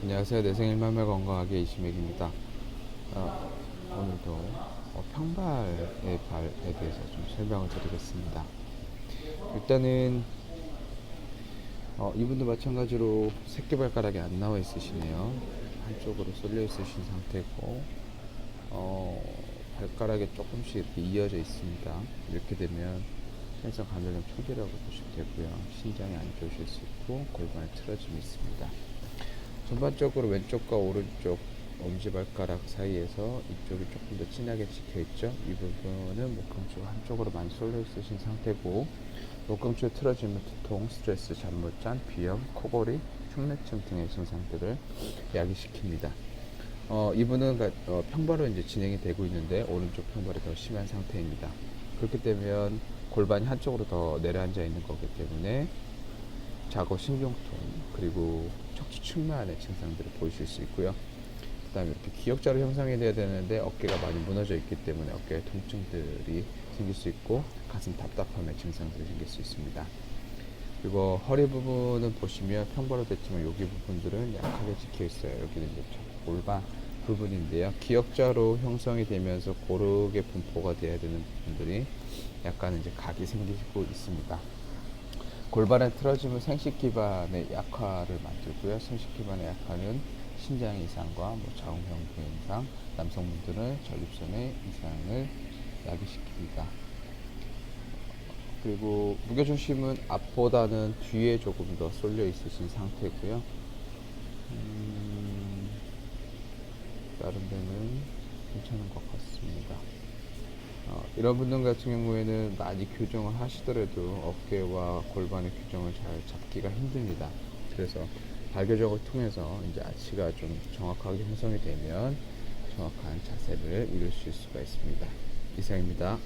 안녕하세요. 내생일맘을 건강하게 이시맥입니다. 어, 오늘도 어, 평발의 발에 대해서 좀 설명을 드리겠습니다. 일단은 어, 이분도 마찬가지로 새끼 발가락이 안 나와 있으시네요. 한쪽으로 쏠려 있으신 상태고 어, 발가락이 조금씩 이렇게 이어져 있습니다. 이렇게 되면 생성 감염염 초기라고 보시면 되고요. 신장이 안 좋으실 수 있고 골반에 틀어짐이 있습니다. 전반적으로 왼쪽과 오른쪽 엄지발가락 사이에서 이쪽이 조금 더 진하게 찍혀 있죠. 이 부분은 목감쪽 한쪽으로 많이 쏠려 있으신 상태고 목감쪽이 틀어지면 두통, 스트레스, 잠 못 잔, 비염, 코골이, 흉내증 등의 증상들을 야기시킵니다. 어, 이분은 가- 어, 평발로 이제 진행이 되고 있는데 오른쪽 평발이 더 심한 상태입니다. 그렇게 되면 골반이 한쪽으로 더 내려앉아 있는 거기 때문에 좌고 신경통 그리고 척추 측만의 증상들을 보이실 수 있고요. 그 다음에 이렇게 기역자로 형성이 돼야 되는데 어깨가 많이 무너져 있기 때문에 어깨에 통증들이 생길 수 있고 가슴 답답함의 증상들이 생길 수 있습니다. 그리고 허리 부분은 보시면 평발로 됐지만 여기 부분들은 약하게 찍혀 있어요. 여기는 이제 골반 부분인데요. 기역자로 형성이 되면서 고르게 분포가 돼야 되는 부분들이 약간 이제 각이 생기고 있습니다. 골반의 틀어짐은 생식 기반의 약화를 만들고요. 생식 기반의 약화는 신장 이상과 뭐 자궁형 부이상, 남성분들은 전립선의 이상을 야기시킵니다. 그리고 무게중심은 앞보다는 뒤에 조금 더 쏠려 있으신 상태고요. 음, 다른 데는 괜찮은 것 같습니다. 어, 이런 분들 같은 경우에는 많이 교정을 하시더라도 어깨와 골반의 교정을 잘 잡기가 힘듭니다. 그래서 발교정을 통해서 이제 아치가 좀 정확하게 형성이 되면 정확한 자세를 이룰 수가 있습니다. 이상입니다.